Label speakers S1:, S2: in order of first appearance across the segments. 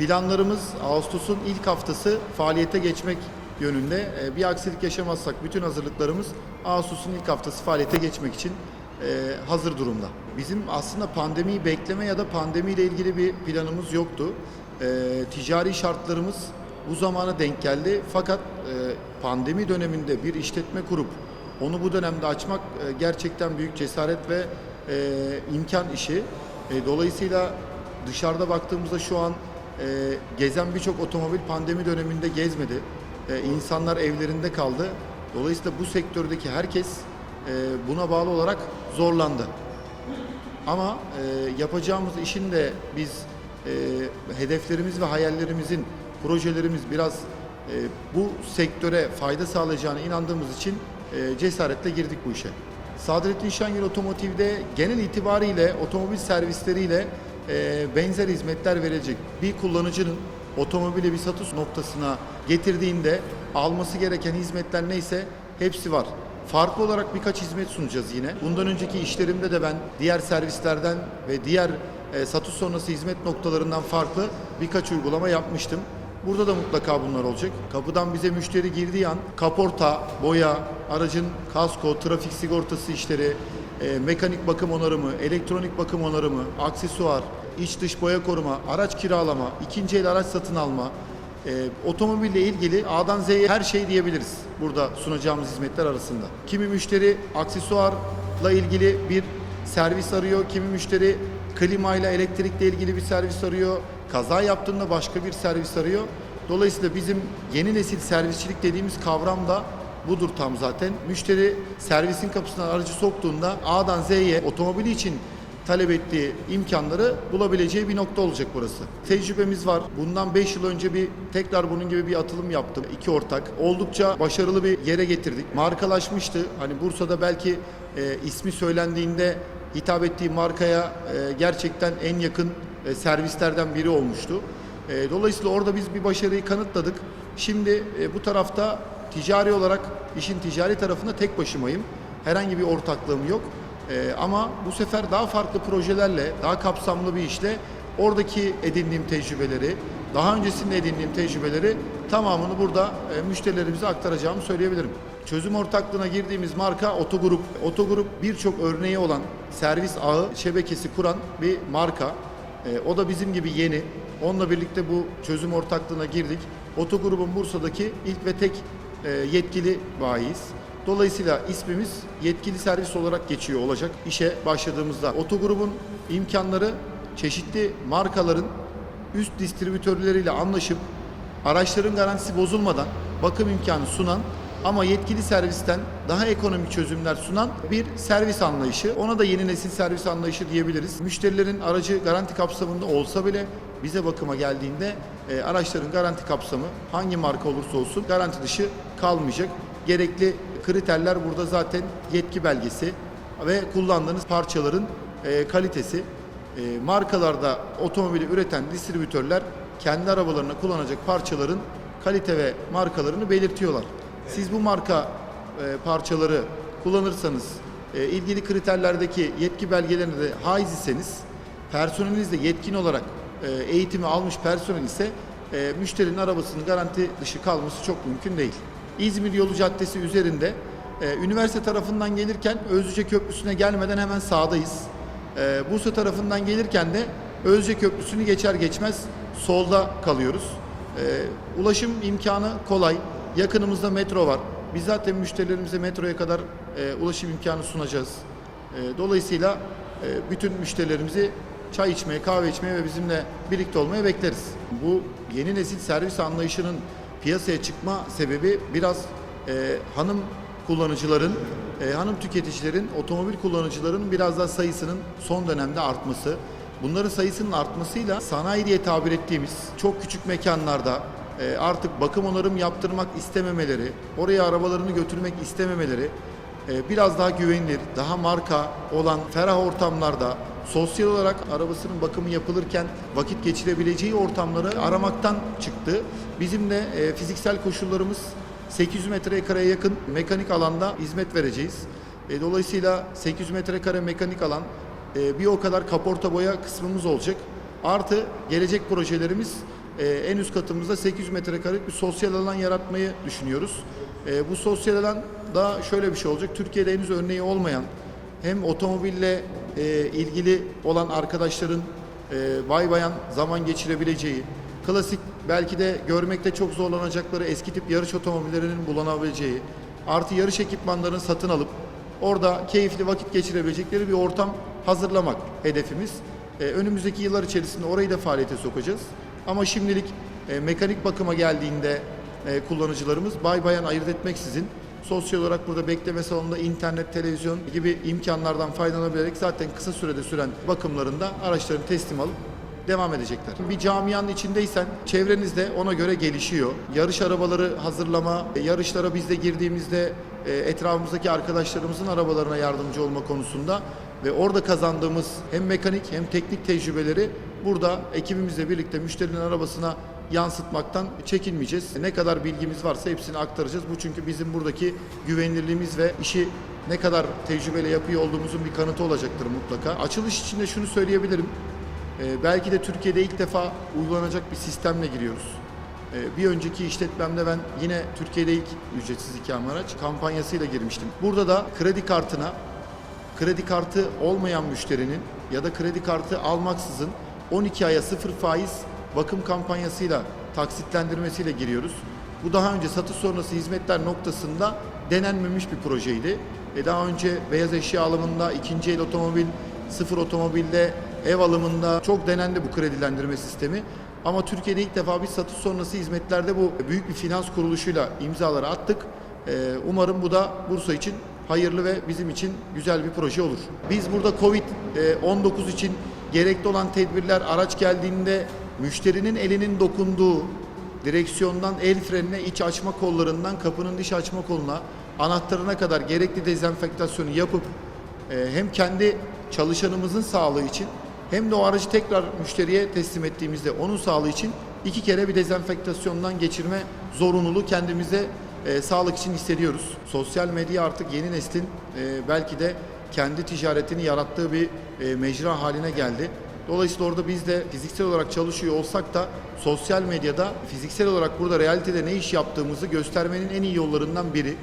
S1: Planlarımız Ağustos'un ilk haftası faaliyete geçmek yönünde. E, Bir aksilik yaşamazsak bütün hazırlıklarımız Ağustos'un ilk haftası faaliyete geçmek için e, hazır durumda. Bizim aslında pandemiyi bekleme ya da pandemiyle ilgili bir planımız yoktu. E, Ticari şartlarımız bu zamana denk geldi. Fakat e, pandemi döneminde bir işletme kurup onu bu dönemde açmak e, gerçekten büyük cesaret ve imkan işi. Dolayısıyla dışarıda baktığımızda şu an gezen birçok otomobil pandemi döneminde gezmedi. E, insanlar evlerinde kaldı. Dolayısıyla bu sektördeki herkes e, buna bağlı olarak zorlandı. Ama e, yapacağımız işin de biz e, hedeflerimiz ve hayallerimizin, projelerimiz biraz bu sektöre fayda sağlayacağına inandığımız için cesaretle girdik bu işe. Sadrettin Şengül Otomotiv'de genel itibariyle otomobil servisleriyle e, benzer hizmetler verecek bir kullanıcının otomobili bir satış noktasına getirdiğinde alması gereken hizmetler neyse hepsi var. Farklı olarak birkaç hizmet sunacağız yine. Bundan önceki işlerimde de ben diğer servislerden ve diğer e, satış sonrası hizmet noktalarından farklı birkaç uygulama yapmıştım. Burada da mutlaka bunlar olacak. Kapıdan bize müşteri girdiği an kaporta, boya, aracın kasko, trafik sigortası işleri, e, mekanik bakım onarımı, elektronik bakım onarımı, aksesuar, iç dış boya koruma, araç kiralama, ikinci el araç satın alma, e, otomobille ilgili A'dan Z'ye her şey diyebiliriz burada sunacağımız hizmetler arasında. Kimi müşteri aksesuarla ilgili bir servis arıyor, kimi müşteri klimayla, elektrikle ilgili bir servis arıyor, kaza yaptığında başka bir servis arıyor. Dolayısıyla bizim yeni nesil servisçilik dediğimiz kavram da budur tam zaten. Müşteri servisin kapısına aracı soktuğunda A'dan Z'ye otomobili için talep ettiği imkanları bulabileceği bir nokta olacak burası. Tecrübemiz var. Bundan 5 yıl önce bir tekrar bunun gibi bir atılım yaptım. İki ortak. Oldukça başarılı bir yere getirdik. Markalaşmıştı. Hani Bursa'da belki e, ismi söylendiğinde hitap ettiği markaya e, gerçekten en yakın e, servislerden biri olmuştu. E, dolayısıyla orada biz bir başarıyı kanıtladık. Şimdi e, bu tarafta ticari olarak işin ticari tarafında tek başımayım. Herhangi bir ortaklığım yok. Ama bu sefer daha farklı projelerle, daha kapsamlı bir işle oradaki edindiğim tecrübeleri, daha öncesinde edindiğim tecrübeleri tamamını burada müşterilerimize aktaracağımı söyleyebilirim. Çözüm ortaklığına girdiğimiz marka Otogrup. Otogrup birçok örneği olan servis ağı şebekesi kuran bir marka. E, o da bizim gibi yeni. Onunla birlikte bu çözüm ortaklığına girdik. Otogrup'un Bursa'daki ilk ve tek e, yetkili bayiyiz. Dolayısıyla ismimiz yetkili servis olarak geçiyor olacak işe başladığımızda. Otogrubun imkanları çeşitli markaların üst distribütörleriyle anlaşıp araçların garantisi bozulmadan bakım imkanı sunan ama yetkili servisten daha ekonomik çözümler sunan bir servis anlayışı. Ona da yeni nesil servis anlayışı diyebiliriz. Müşterilerin aracı garanti kapsamında olsa bile bize bakıma geldiğinde e, araçların garanti kapsamı hangi marka olursa olsun garanti dışı kalmayacak. Gerekli kriterler burada zaten yetki belgesi ve kullandığınız parçaların e, kalitesi. E, markalarda otomobili üreten distribütörler kendi arabalarına kullanacak parçaların kalite ve markalarını belirtiyorlar. Siz bu marka e, parçaları kullanırsanız, e, ilgili kriterlerdeki yetki belgelerine de haiz iseniz, personeliniz de yetkin olarak e, eğitimi almış personel ise e, müşterinin arabasının garanti dışı kalması çok mümkün değil. İzmir Yolu Caddesi üzerinde e, üniversite tarafından gelirken Özlüce Köprüsü'ne gelmeden hemen sağdayız. E, Bursa tarafından gelirken de Özlüce Köprüsü'nü geçer geçmez solda kalıyoruz. E, ulaşım imkanı kolay. Yakınımızda metro var. Biz zaten müşterilerimize metroya kadar e, ulaşım imkanı sunacağız. E, dolayısıyla e, bütün müşterilerimizi çay içmeye, kahve içmeye ve bizimle birlikte olmaya bekleriz. Bu yeni nesil servis anlayışının piyasaya çıkma sebebi biraz e, hanım kullanıcıların, e, hanım tüketicilerin, otomobil kullanıcıların biraz daha sayısının son dönemde artması. Bunların sayısının artmasıyla sanayi diye tabir ettiğimiz çok küçük mekanlarda artık bakım onarım yaptırmak istememeleri, oraya arabalarını götürmek istememeleri, e, biraz daha güvenilir, daha marka olan ferah ortamlarda sosyal olarak arabasının bakımı yapılırken vakit geçirebileceği ortamları aramaktan çıktı. Bizim de e, fiziksel koşullarımız 800 metrekareye yakın mekanik alanda hizmet vereceğiz. E, dolayısıyla 800 metrekare mekanik alan bir o kadar kaporta boya kısmımız olacak. Artı gelecek projelerimiz e, en üst katımızda 800 metrekarelik bir sosyal alan yaratmayı düşünüyoruz. E, bu sosyal alan da şöyle bir şey olacak. Türkiye'de henüz örneği olmayan hem otomobille e, ilgili olan arkadaşların e, bay bayan zaman geçirebileceği, klasik belki de görmekte çok zorlanacakları eski tip yarış otomobillerinin bulunabileceği, artı yarış ekipmanlarını satın alıp orada keyifli vakit geçirebilecekleri bir ortam hazırlamak hedefimiz. E, önümüzdeki yıllar içerisinde orayı da faaliyete sokacağız. Ama şimdilik e, mekanik bakıma geldiğinde e, kullanıcılarımız bay bayan ayırt etmeksizin sosyal olarak burada bekleme salonunda internet, televizyon gibi imkanlardan faydalanabilerek zaten kısa sürede süren bakımlarında araçlarını teslim alıp devam edecekler. Bir camianın içindeysen çevrenizde ona göre gelişiyor. Yarış arabaları hazırlama, yarışlara biz de girdiğimizde e, etrafımızdaki arkadaşlarımızın arabalarına yardımcı olma konusunda ve orada kazandığımız hem mekanik hem teknik tecrübeleri burada ekibimizle birlikte müşterinin arabasına yansıtmaktan çekinmeyeceğiz. Ne kadar bilgimiz varsa hepsini aktaracağız. Bu çünkü bizim buradaki güvenilirliğimiz ve işi ne kadar tecrübeyle yapıyor olduğumuzun bir kanıtı olacaktır mutlaka. Açılış için de şunu söyleyebilirim. Ee, belki de Türkiye'de ilk defa uygulanacak bir sistemle giriyoruz. Ee, bir önceki işletmemde ben yine Türkiye'de ilk ücretsiz ikame araç kampanyasıyla girmiştim. Burada da kredi kartına kredi kartı olmayan müşterinin ya da kredi kartı almaksızın 12 aya sıfır faiz bakım kampanyasıyla taksitlendirmesiyle giriyoruz. Bu daha önce satış sonrası hizmetler noktasında denenmemiş bir projeydi. E daha önce beyaz eşya alımında, ikinci el otomobil, sıfır otomobilde, ev alımında çok denendi bu kredilendirme sistemi. Ama Türkiye'de ilk defa biz satış sonrası hizmetlerde bu büyük bir finans kuruluşuyla imzaları attık. E, umarım bu da Bursa için hayırlı ve bizim için güzel bir proje olur. Biz burada Covid-19 için gerekli olan tedbirler araç geldiğinde müşterinin elinin dokunduğu direksiyondan el frenine, iç açma kollarından kapının dış açma koluna, anahtarına kadar gerekli dezenfektasyonu yapıp e, hem kendi çalışanımızın sağlığı için hem de o aracı tekrar müşteriye teslim ettiğimizde onun sağlığı için iki kere bir dezenfektasyondan geçirme zorunluluğu kendimize e, sağlık için hissediyoruz. Sosyal medya artık yeni neslin e, belki de kendi ticaretini yarattığı bir e, mecra haline geldi. Dolayısıyla orada biz de fiziksel olarak çalışıyor olsak da sosyal medyada fiziksel olarak burada realitede ne iş yaptığımızı göstermenin en iyi yollarından biri.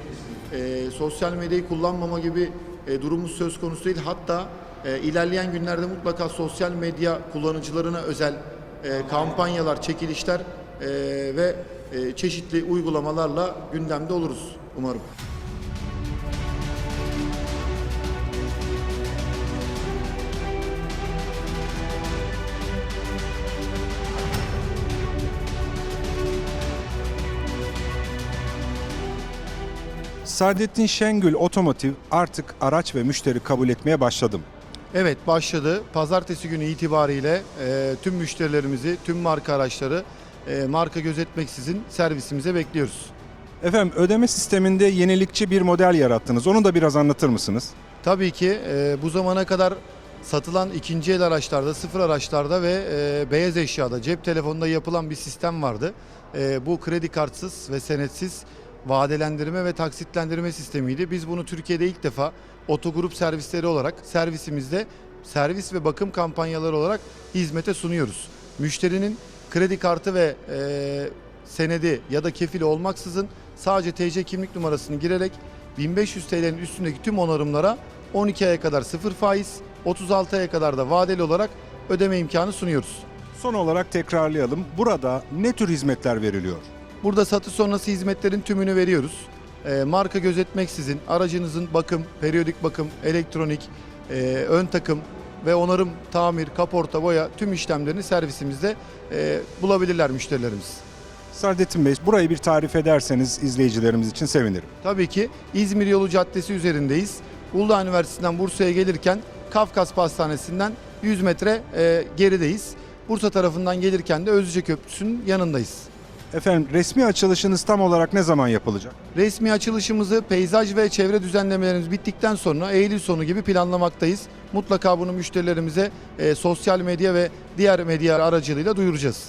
S1: E, sosyal medyayı kullanmama gibi e, durumumuz söz konusu değil. Hatta e, ilerleyen günlerde mutlaka sosyal medya kullanıcılarına özel e, kampanyalar, çekilişler e, ve e, çeşitli uygulamalarla gündemde oluruz umarım.
S2: Saadettin Şengül Otomotiv artık araç ve müşteri kabul etmeye başladım.
S1: Evet başladı. Pazartesi günü itibariyle e, tüm müşterilerimizi, tüm marka araçları e, marka gözetmeksizin servisimize bekliyoruz.
S2: Efendim ödeme sisteminde yenilikçi bir model yarattınız. Onu da biraz anlatır mısınız?
S1: Tabii ki e, bu zamana kadar satılan ikinci el araçlarda, sıfır araçlarda ve e, beyaz eşyada, cep telefonunda yapılan bir sistem vardı. E, bu kredi kartsız ve senetsiz vadelendirme ve taksitlendirme sistemiydi. Biz bunu Türkiye'de ilk defa otogrup servisleri olarak servisimizde servis ve bakım kampanyaları olarak hizmete sunuyoruz. Müşterinin kredi kartı ve e, senedi ya da kefili olmaksızın sadece TC kimlik numarasını girerek 1500 TL'nin üstündeki tüm onarımlara 12 aya kadar sıfır faiz, 36 aya kadar da vadeli olarak ödeme imkanı sunuyoruz.
S2: Son olarak tekrarlayalım. Burada ne tür hizmetler veriliyor?
S1: Burada satış sonrası hizmetlerin tümünü veriyoruz. Ee, marka gözetmeksizin aracınızın bakım, periyodik bakım, elektronik, e, ön takım ve onarım, tamir, kaporta, boya tüm işlemlerini servisimizde e, bulabilirler müşterilerimiz.
S2: Saadettin Bey burayı bir tarif ederseniz izleyicilerimiz için sevinirim.
S1: Tabii ki İzmir Yolu Caddesi üzerindeyiz. Uludağ Üniversitesi'nden Bursa'ya gelirken Kafkas Pastanesi'nden 100 metre e, gerideyiz. Bursa tarafından gelirken de Özlüce Köprüsü'nün yanındayız.
S2: Efendim resmi açılışınız tam olarak ne zaman yapılacak?
S1: Resmi açılışımızı peyzaj ve çevre düzenlemelerimiz bittikten sonra Eylül sonu gibi planlamaktayız. Mutlaka bunu müşterilerimize e, sosyal medya ve diğer medya aracılığıyla duyuracağız.